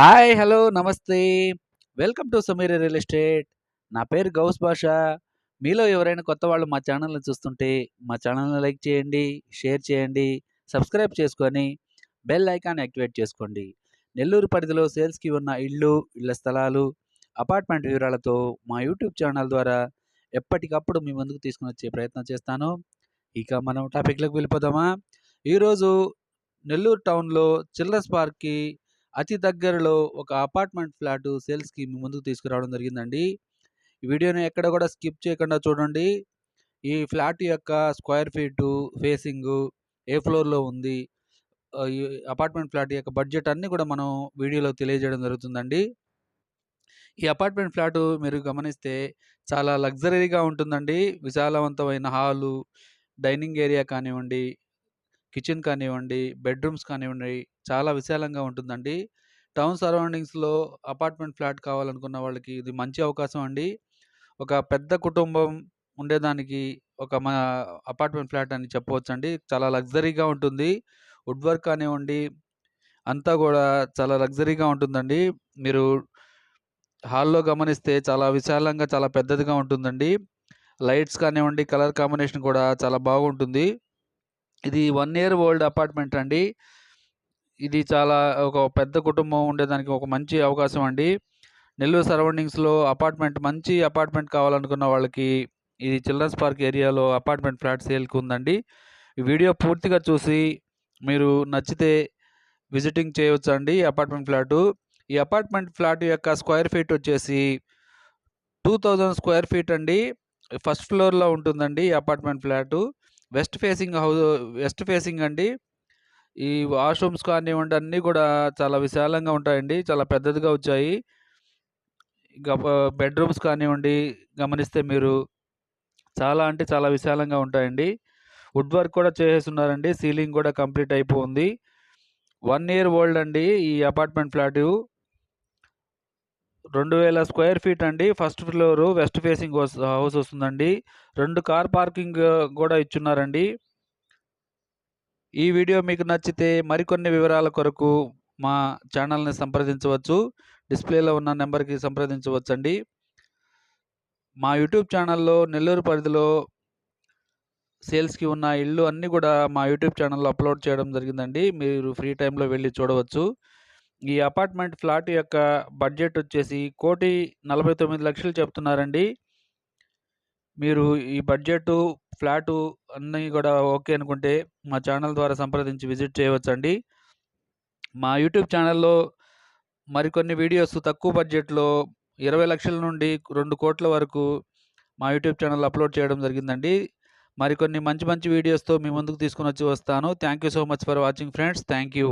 Hi! Hello! నమస్తే! Welcome to Samira real estate. నా పేరు గౌస్ బాషా. మీలో ఎవరైనా కొత్త వాళ్ళు మా ఛానల్‌ని చూస్తుంటే, మా ఛానల్‌ని లైక్ చేయండి, షేర్ చేయండి, సబ్స్క్రైబ్ చేసుకొని, బెల్ ఐకాన్ యాక్టివేట్ చేసుకోండి. నెల్లూరు పరిధిలో సేల్స్‌కి ఉన్న ఇళ్ళు, ఇళ్ళ స్థలాలు, అపార్ట్మెంట్ వివరాలతో మా యూట్యూబ్ ఛానల్ ద్వారా ఎప్పటికప్పుడు మీ ముందుకు తీసుకుని వచ్చే ప్రయత్నం చేస్తాను. ఇక మనం టాపిక్‌లోకి వెళ్ళిపోదామా? ఈరోజు నెల్లూరు టౌన్‌లో చిల్డ్రన్స్ పార్క్‌కి అతి దగ్గరలో ఒక అపార్ట్మెంట్ ఫ్లాటు సేల్స్‌కి మీ ముందుకు తీసుకురావడం జరిగిందండి. ఈ వీడియోని ఎక్కడ కూడా స్కిప్ చేయకుండా చూడండి. ఈ ఫ్లాట్ యొక్క స్క్వేర్ ఫీటు, ఫేసింగు, ఏ ఫ్లోర్‌లో ఉంది, ఈ అపార్ట్మెంట్ ఫ్లాట్ యొక్క బడ్జెట్ అన్నీ కూడా మనం వీడియోలో తెలియజేయడం జరుగుతుందండి. ఈ అపార్ట్మెంట్ ఫ్లాటు మీరు గమనిస్తే చాలా లగ్జరీగా ఉంటుందండి. విశాలవంతమైన హాలు, డైనింగ్ ఏరియా కానివ్వండి, కిచెన్ కానివ్వండి, బెడ్‌రూమ్స్ కానివ్వండి, చాలా విశాలంగా ఉంటుందండి. టౌన్ సరౌండింగ్స్‌లో అపార్ట్మెంట్ ఫ్లాట్ కావాలనుకున్న వాళ్ళకి ఇది మంచి అవకాశం అండి. ఒక పెద్ద కుటుంబం ఉండేదానికి ఒక మా అపార్ట్మెంట్ ఫ్లాట్ అని చెప్పవచ్చండి. చాలా లగ్జరీగా ఉంటుంది. వుడ్ వర్క్ కానివ్వండి, అంతా కూడా చాలా లగ్జరీగా ఉంటుందండి. మీరు హాల్‌లో గమనిస్తే చాలా విశాలంగా, చాలా పెద్దదిగా ఉంటుందండి. లైట్స్ కానివ్వండి, కలర్ కాంబినేషన్ కూడా చాలా బాగుంటుంది. ఇది వన్ ఇయర్ ఓల్డ్ అపార్ట్మెంట్ అండి. ఇది చాలా ఒక పెద్ద కుటుంబం ఉండేదానికి ఒక మంచి అవకాశం అండి. నెల్లూరు సరౌండింగ్స్‌లో అపార్ట్మెంట్ మంచి అపార్ట్మెంట్ కావాలనుకున్న వాళ్ళకి ఇది చిల్డ్రన్స్ పార్క్ ఏరియాలో అపార్ట్మెంట్ ఫ్లాట్ సేల్‌కి ఉందండి. ఈ వీడియో పూర్తిగా చూసి మీరు నచ్చితే విజిటింగ్ చేయవచ్చు అండి అపార్ట్మెంట్ ఫ్లాటు. ఈ అపార్ట్మెంట్ ఫ్లాట్ యొక్క స్క్వేర్ ఫీట్ వచ్చేసి 2000 స్క్వేర్ ఫీట్ అండి. ఫస్ట్ ఫ్లోర్‌లో ఉంటుందండి ఈ apartment flat. West facing house west facing అండి. ఈ వాష్‌రూమ్స్ కానివ్వండి అన్నీ కూడా చాలా విశాలంగా ఉంటాయండి. చాలా పెద్దదిగా వచ్చాయి. ఇక బెడ్‌రూమ్స్ కానివ్వండి గమనిస్తే మీరు చాలా అంటే చాలా విశాలంగా ఉంటాయండి. వుడ్ వర్క్ కూడా చేసేస్తున్నారండి సీలింగ్ కూడా కంప్లీట్ అయిపోయింది. వన్ ఇయర్ ఓల్డ్ అండి ఈ అపార్ట్మెంట్ ఫ్లాటు. 2000 స్క్వేర్ ఫీట్ అండి. First floor west facing house వస్తుందండి. రెండు కార్ పార్కింగ్ కూడా ఇచ్చున్నారండి. ఈ వీడియో మీకు నచ్చితే మరికొన్ని వివరాల కొరకు మా ఛానల్‌ని సంప్రదించవచ్చు. డిస్‌ప్లేలో ఉన్న నెంబర్కి సంప్రదించవచ్చండి. మా యూట్యూబ్ ఛానల్‌లో నెల్లూరు పరిధిలో సేల్స్‌కి ఉన్న ఇళ్ళు అన్నీ కూడా మా యూట్యూబ్ ఛానల్‌లో అప్‌లోడ్ చేయడం జరిగిందండి. మీరు ఫ్రీ టైంలో వెళ్ళి చూడవచ్చు. ఈ అపార్ట్మెంట్ ఫ్లాట్ యొక్క బడ్జెట్ వచ్చేసి 1,49,00,000 చెప్తున్నారండి. మీరు ఈ బడ్జెట్ ఫ్లాటు అన్నీ కూడా ఓకే అనుకుంటే మా ఛానల్ ద్వారా సంప్రదించి విజిట్ చేయవచ్చండి. మా యూట్యూబ్ ఛానల్‌లో మరికొన్ని వీడియోస్ తక్కువ బడ్జెట్‌లో ఇరవై లక్షల నుండి రెండు కోట్ల వరకు మా యూట్యూబ్ ఛానల్ అప్‌లోడ్ చేయడం జరిగిందండి. మరికొన్ని మంచి మంచి వీడియోస్‌తో మీ ముందుకు తీసుకొనొచ్చి వస్తాను. Thank you so much for watching friends. Thank you.